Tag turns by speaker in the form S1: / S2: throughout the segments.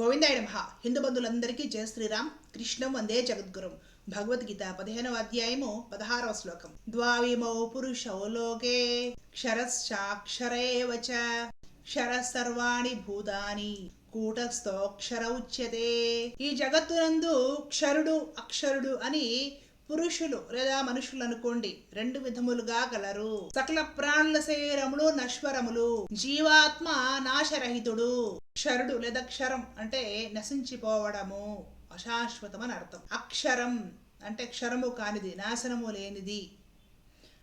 S1: గోవిందాయ నమః హిందూ బంధువులందరికీ జయ శ్రీరామ్. కృష్ణం వందే జగద్గురం. భగవద్గీత పదిహేనవ అధ్యాయము పదహారవ శ్లోకం. ద్వావిమౌ పురుషౌ లోకే. క్షరశ్చాక్షరేవ చ. క్షర సర్వాణి భూతాని. కూటస్థోక్షర ఉచ్యతే. ఈ జగత్తునందు క్షరుడు అక్షరుడు అని పురుషులు లేదా మనుషులు అనుకోండి రెండు విధములుగా గలరు. సకల ప్రాణుల శరీరములు నశ్వరములు. జీవాత్మ నాశరహితుడు. క్షరుడు లేదా క్షరం అంటే నశించిపోవడము. అశాశ్వతం అని అర్థం. అక్షరం అంటే క్షరము కానిది నాశనము లేనిది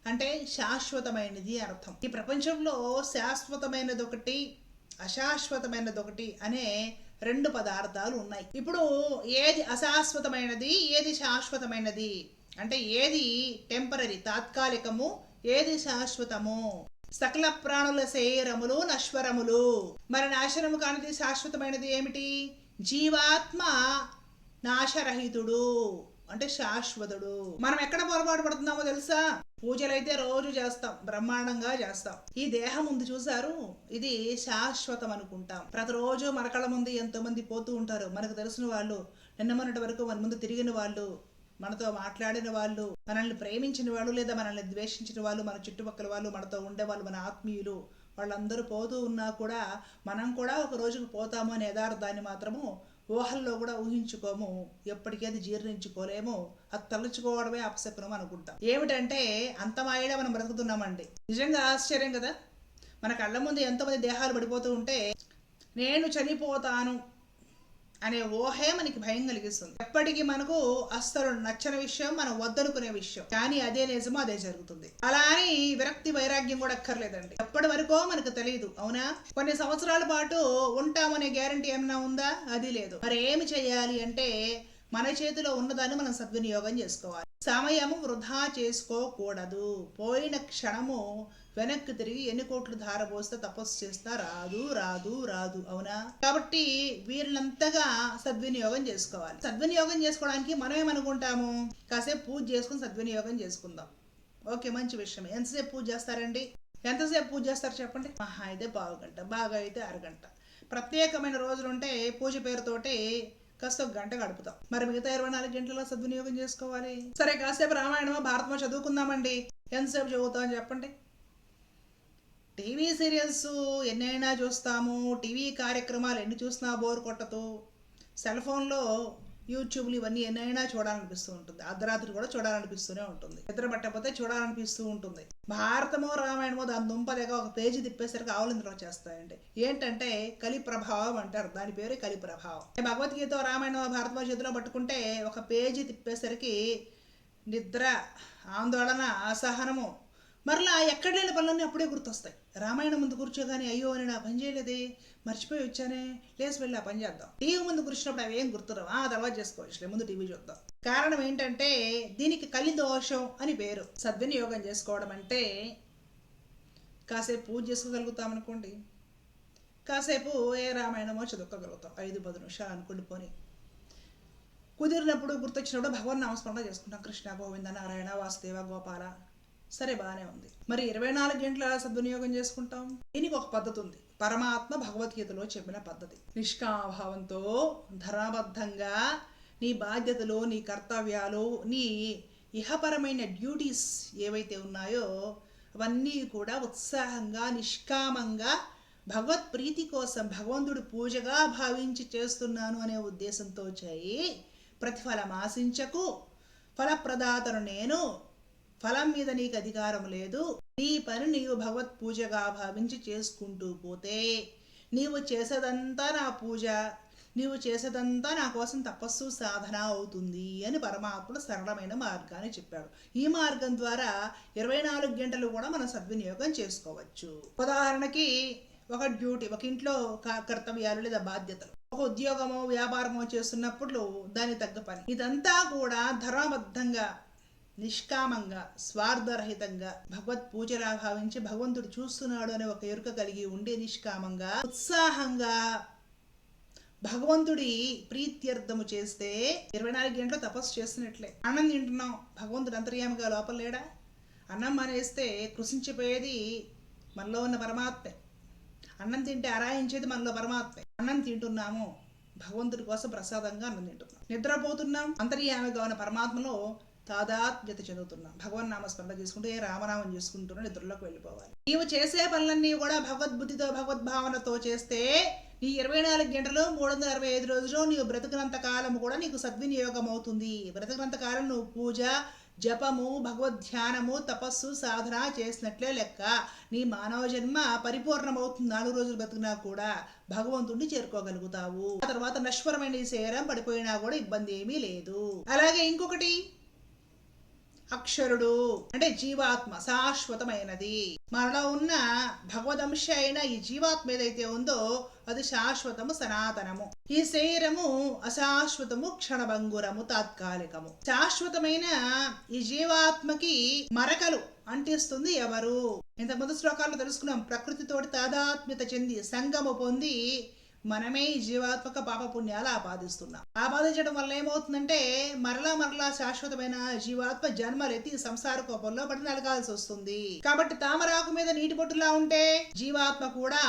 S1: అంటే శాశ్వతమైనది అర్థం. ఈ ప్రపంచంలో శాశ్వతమైనది ఒకటి అశాశ్వతమైనది ఒకటి అనే రెండు పదార్థాలు ఉన్నాయి. ఇప్పుడు ఏది అశాశ్వతమైనది ఏది శాశ్వతమైనది? అంటే ఏది టెంపరీ తాత్కాలికము ఏది శాశ్వతము? సకల ప్రాణుల శరీరములు నశ్వరములు. మరి నాశనము కానిది శాశ్వతమైనది ఏమిటి? జీవాత్మ నాశరహితుడు అంటే శాశ్వతుడు. మనం ఎక్కడ పొరపాటు పడుతున్నామో తెలుసా? పూజలైతే రోజు చేస్తాం బ్రహ్మాండంగా చేస్తాం. ఈ దేహం ఉంది చూసారు? ఇది శాశ్వతం అనుకుంటాం. ప్రతిరోజు మన కళ్ళ ముందు ఎంతో మంది పోతూ ఉంటారు. మనకు తెలిసిన వాళ్ళు నిన్న మొన్నటి వరకు మన ముందు తిరిగిన వాళ్ళు మనతో మాట్లాడిన వాళ్ళు మనల్ని ప్రేమించిన వాళ్ళు లేదా మనల్ని ద్వేషించిన వాళ్ళు మన చుట్టుపక్కల వాళ్ళు మనతో ఉండే వాళ్ళు మన ఆత్మీయులు వాళ్ళందరూ పోతూ ఉన్నా కూడా మనం కూడా ఒక రోజుకు పోతాము అనే యథార్థాన్ని మాత్రము ఊహల్లో కూడా ఊహించుకోము. ఎప్పటికీ అది జీర్ణించుకోలేము. అది తలుచుకోవడమే అపశకునం అనుకుంటాం. ఏమిటంటే అంత మాయడే మనం బ్రతుకుతున్నామండి. నిజంగా ఆశ్చర్యం కదా? మన కళ్ళ ముందు ఎంతమంది దేహాలు పడిపోతూ ఉంటే నేను చనిపోతాను అనే ఊహే మనకి భయం కలిగిస్తుంది. ఎప్పటికీ మనకు అస్సలు నచ్చని విషయం మనం వద్దనుకునే విషయం. కానీ అదే నిజమో అదే జరుగుతుంది. అలా అని విరక్తి వైరాగ్యం కూడా అక్కర్లేదండి. ఎప్పటి వరకో మనకు తెలియదు అవునా? కొన్ని సంవత్సరాల పాటు ఉంటామనే గ్యారంటీ ఏమైనా ఉందా? అది లేదు. మరి ఏమి చేయాలి అంటే మన చేతిలో ఉన్నదాన్ని మనం సద్వినియోగం చేసుకోవాలి. సమయము వృధా చేసుకోకూడదు. పోయిన క్షణము వెనక్కి తిరిగి ఎన్ని కోట్లు ధారపోస్తే తపస్సు చేస్తా రాదు రాదు రాదు. అవునా? కాబట్టి వీళ్ళంతగా సద్వినియోగం చేసుకోవాలి. సద్వినియోగం చేసుకోవడానికి మనం ఏమనుకుంటాము కాసేపు పూజ చేసుకుని సద్వినియోగం చేసుకుందాం. ఓకే మంచి విషయం ఎంతసేపు పూజ చేస్తారండి? ఎంతసేపు పూజ చేస్తారు చెప్పండి? మహా అయితే పావు గంట బాగా అయితే అరగంట. ప్రత్యేకమైన రోజులు ఉంటే పూజ పేరుతోటి కాస్త ఒక గంట గడుపుతాం. మరి మిగతా ఇరవై నాలుగు గంటల సద్వినియోగం చేసుకోవాలి. సరే కాసేపు రామాయణమో భారతమో చదువుకుందామండి. ఎంతసేపు చదువుతామని చెప్పండి. టీవీ సీరియల్స్ ఎన్నైనా చూస్తాము. టీవీ కార్యక్రమాలు ఎన్ని చూసినా బోర్ కొట్టదు. సెల్ ఫోన్లో యూట్యూబ్లు ఇవన్నీ ఎన్నైనా చూడాలనిపిస్తూ ఉంటుంది. అర్ధరాత్రి కూడా చూడాలనిపిస్తూనే ఉంటుంది. నిద్ర పట్టకపోతే చూడాలనిపిస్తూ ఉంటుంది. భారతమో రామాయణమో దాని దుంపలేక ఒక పేజీ తిప్పేసరికి ఆవులింద్ర చేస్తాయండి. ఏంటంటే కలి ప్రభావం అంటారు. దాని పేరు కలి ప్రభావం భగవద్గీత రామాయణమో భారతమో చేతిలో పట్టుకుంటే ఒక పేజీ తిప్పేసరికి నిద్ర ఆందోళన అసహనము మరలా ఎక్కడ లేని పనులన్నీ అప్పుడే గుర్తొస్తాయి. రామాయణం ముందు కూర్చోగానే అయ్యో అని నా పని చేయలేదే మర్చిపోయి వచ్చానే లేచి వెళ్ళి ఆ పని చేద్దాం. టీవీ ముందు కూర్చున్నప్పుడు అవి ఏం గుర్తురావు? ఆ తర్వాత చేసుకోవచ్చు ముందు టీవీ చూద్దాం. కారణం ఏంటంటే దీనికి కలి దోషం అని పేరు. సద్వినియోగం చేసుకోవడం అంటే కాసేపు పూజ చేసుకోగలుగుతాం అనుకోండి. కాసేపు ఏ రామాయణమో చదువుకోగలుగుతాం. ఐదు పది నిమిషాలు అనుకోండి పోని. కుదిరినప్పుడు గుర్తొచ్చినప్పుడు భగవన్ నామస్మరణ చేసుకుంటాం. కృష్ణ గోవింద నారాయణ వాసుదేవ గోపాల. సరే బాగానే ఉంది. మరి ఇరవై నాలుగు గంటల సద్వినియోగం చేసుకుంటాం? దీనికి ఒక పద్ధతి ఉంది. పరమాత్మ భగవద్గీతలో చెప్పిన పద్ధతి. నిష్కామభావంతో ధర్మబద్ధంగా నీ బాధ్యతలు నీ కర్తవ్యాలు నీ ఇహపరమైన డ్యూటీస్ ఏవైతే ఉన్నాయో అవన్నీ కూడా ఉత్సాహంగా నిష్కామంగా భగవత్ ప్రీతి కోసం భగవంతుడు పూజగా భావించి చేస్తున్నాను అనే ఉద్దేశంతో చేయి. ప్రతిఫలం ఆశించకు. ఫలప్రదాతను నేను ఫలం మీద నీకు అధికారం లేదు. నీ పని నీవు భగవత్ పూజగా భావించి చేసుకుంటూ పోతే నీవు చేసేదంతా నా పూజ నీవు చేసేదంతా నా కోసం తపస్సు సాధన అవుతుంది అని పరమాత్ముడు సరళమైన మార్గాన్ని చెప్పాడు. ఈ మార్గం ద్వారా ఇరవై నాలుగు గంటలు కూడా మనం సద్వినియోగం చేసుకోవచ్చు. ఉదాహరణకి ఒక డ్యూటీ ఒక ఇంట్లో కర్తవ్యాలు లేదా బాధ్యతలు. ఒక ఉద్యోగమో వ్యాపారమో చేస్తున్నప్పుడు దాని తగ్గ పని. ఇదంతా కూడా ధర్మబద్ధంగా నిష్కామంగా స్వార్థరహితంగా భగవత్ పూజలా భావించి భగవంతుడు చూస్తున్నాడు అనే ఒక ఎరుక కలిగి ఉండే నిష్కామంగా ఉత్సాహంగా భగవంతుడి ప్రీత్యర్థము చేస్తే ఇరవై నాలుగు గంటలు తపస్సు చేస్తున్నట్లే. అన్నం తింటున్నాం. భగవంతుడు అంతర్యామిగా లోపల లేడా? అన్నం మానేస్తే కృషించిపోయేది మనలో ఉన్న పరమాత్మే. అన్నం తింటే ఆరాయించేది మనలో పరమాత్మే. అన్నం తింటున్నాము. భగవంతుడి కోసం ప్రసాదంగా అన్నం తింటున్నాం. నిద్రపోతున్నాం. అంతర్యామిగా ఉన్న పరమాత్మలో తాదాత్మ్యత చెందుతున్నాం. భగవన్ నామస్మరణ చేసుకుంటూ ఏ రామనామం చేసుకుంటూనే నిద్రలోకి వెళ్ళిపోవాలి. నీవు చేసే పనులన్నీ కూడా భగవద్బుద్ధితో భగవద్భావనతో చేస్తే నీ ఇరవై నాలుగు గంటలు మూడు వందల అరవై ఐదు రోజులు నీవు బ్రతికినంత కాలం కూడా నీకు సద్వినియోగం అవుతుంది బ్రతికినంత కాలం నువ్వు పూజ జపము భగవద్ధ్యానము తపస్సు సాధన చేసినట్లే లెక్క. నీ మానవ జన్మ పరిపూర్ణమవుతుంది నాలుగు రోజులు బతికినా కూడా భగవంతుడిని చేరుకోగలుగుతావు. ఆ తర్వాత నశ్వరమైన ఈ శరీరం పడిపోయినా కూడా ఇబ్బంది ఏమీ లేదు. అలాగే ఇంకొకటి అక్షరుడు అంటే జీవాత్మ శాశ్వతమైనది. మనలో ఉన్న భగవదంశ అయిన ఈ జీవాత్మ ఏదైతే ఉందో అది శాశ్వతము సనాతనము. ఈ శరీరము అశాశ్వతము క్షణభంగురము తాత్కాలికము. శాశ్వతమైన ఈ జీవాత్మకి మరకలు అంటిస్తుంది ఎవరు? ఇంతకుముందు శ్లోకాల్లో తెలుసుకున్నాం ప్రకృతితోటి తాదాత్మ్యత చెంది సంగము పొంది మనమే ఈ జీవాత్మక పాప పుణ్యాలు ఆపాదిస్తున్నాం. ఆపాదించడం వల్ల ఏమవుతుందంటే మరలా మరలా శాశ్వతమైన జీవాత్మ జన్మలెత్తి సంసార కోపంలో పడి నలగాల్సి వస్తుంది. కాబట్టి తామరాకు మీద నీటి పొట్టులా ఉంటే జీవాత్మ కూడా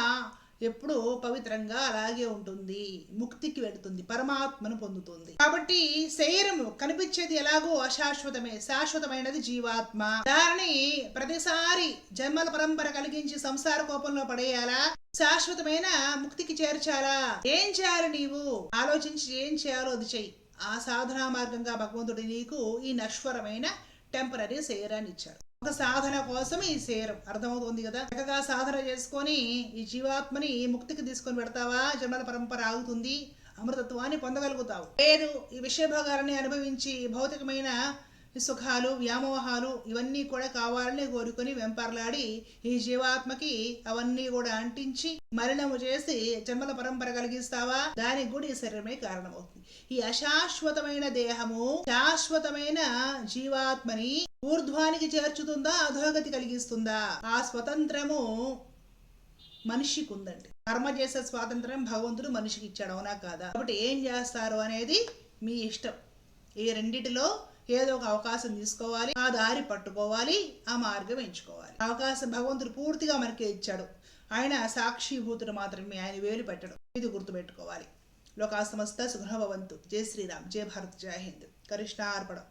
S1: ఎప్పుడు పవిత్రంగా అలాగే ఉంటుంది ముక్తికి వెళుతుంది పరమాత్మను పొందుతుంది. కాబట్టి శరీరము కనిపించేది ఎలాగో అశాశ్వతమే శాశ్వతమైనది జీవాత్మ. దానిని ప్రతిసారి జన్మల పరంపర కలిగించి సంసార కోపంలో పడేయాలా? శాశ్వతమైన ముక్తికి చేర్చాలా? ఏం చేయాలి నీవు? ఆలోచించి ఏం చేయాలో అది చెయ్యి. ఆ సాధనా మార్గంగా భగవంతుడు నీకు ఈ నశ్వరమైన టెంపరీ శరీరాన్ని ఇచ్చాడు. సాధన కోసం ఈ శరీరం అర్థమవుతుంది కదా? చక్కగా సాధన చేసుకొని ఈ జీవాత్మని ముక్తికి తీసుకొని పెడతావా జన్మల పరంపర ఆగుతుంది. అమృతత్వాన్ని పొందగలుగుతావు. లేదు ఈ విషయభోగాలని అనుభవించి భౌతికమైన సుఖాలు వ్యామోహాలు ఇవన్నీ కూడా కావాలని కోరుకొని వెంపర్లాడి ఈ జీవాత్మకి అవన్నీ కూడా అంటించి మరణము చేసి జన్మల పరంపర కలిగిస్తావా? దానికి కూడా ఈ శరీరమే కారణమవుతుంది. ఈ అశాశ్వతమైన దేహము శాశ్వతమైన జీవాత్మని ఊర్ధ్వానికి చేర్చుతుందా అధోగతి కలిగిస్తుందా? ఆ స్వతంత్రము మనిషికి ఉందండి కర్మ చేసే స్వాతంత్రం భగవంతుడు మనిషికి ఇచ్చాడు అవునా కాదా? కాబట్టి ఏం చేస్తారు అనేది మీ ఇష్టం. ఈ రెండిటిలో ఏదో ఒక అవకాశం తీసుకోవాలి ఆ దారి పట్టుకోవాలి ఆ మార్గం ఎంచుకోవాలి. అవకాశం భగవంతుడు పూర్తిగా మనకే ఇచ్చాడు. ఆయన సాక్షిభూతుడు మాత్రమే ఆయన వేలు పెట్టడం. ఇది గుర్తుపెట్టుకోవాలి. లోకా సమస్త సుఖభవంతు జై శ్రీరామ్. జై భారత్. జై హింద్. కృష్ణార్పణం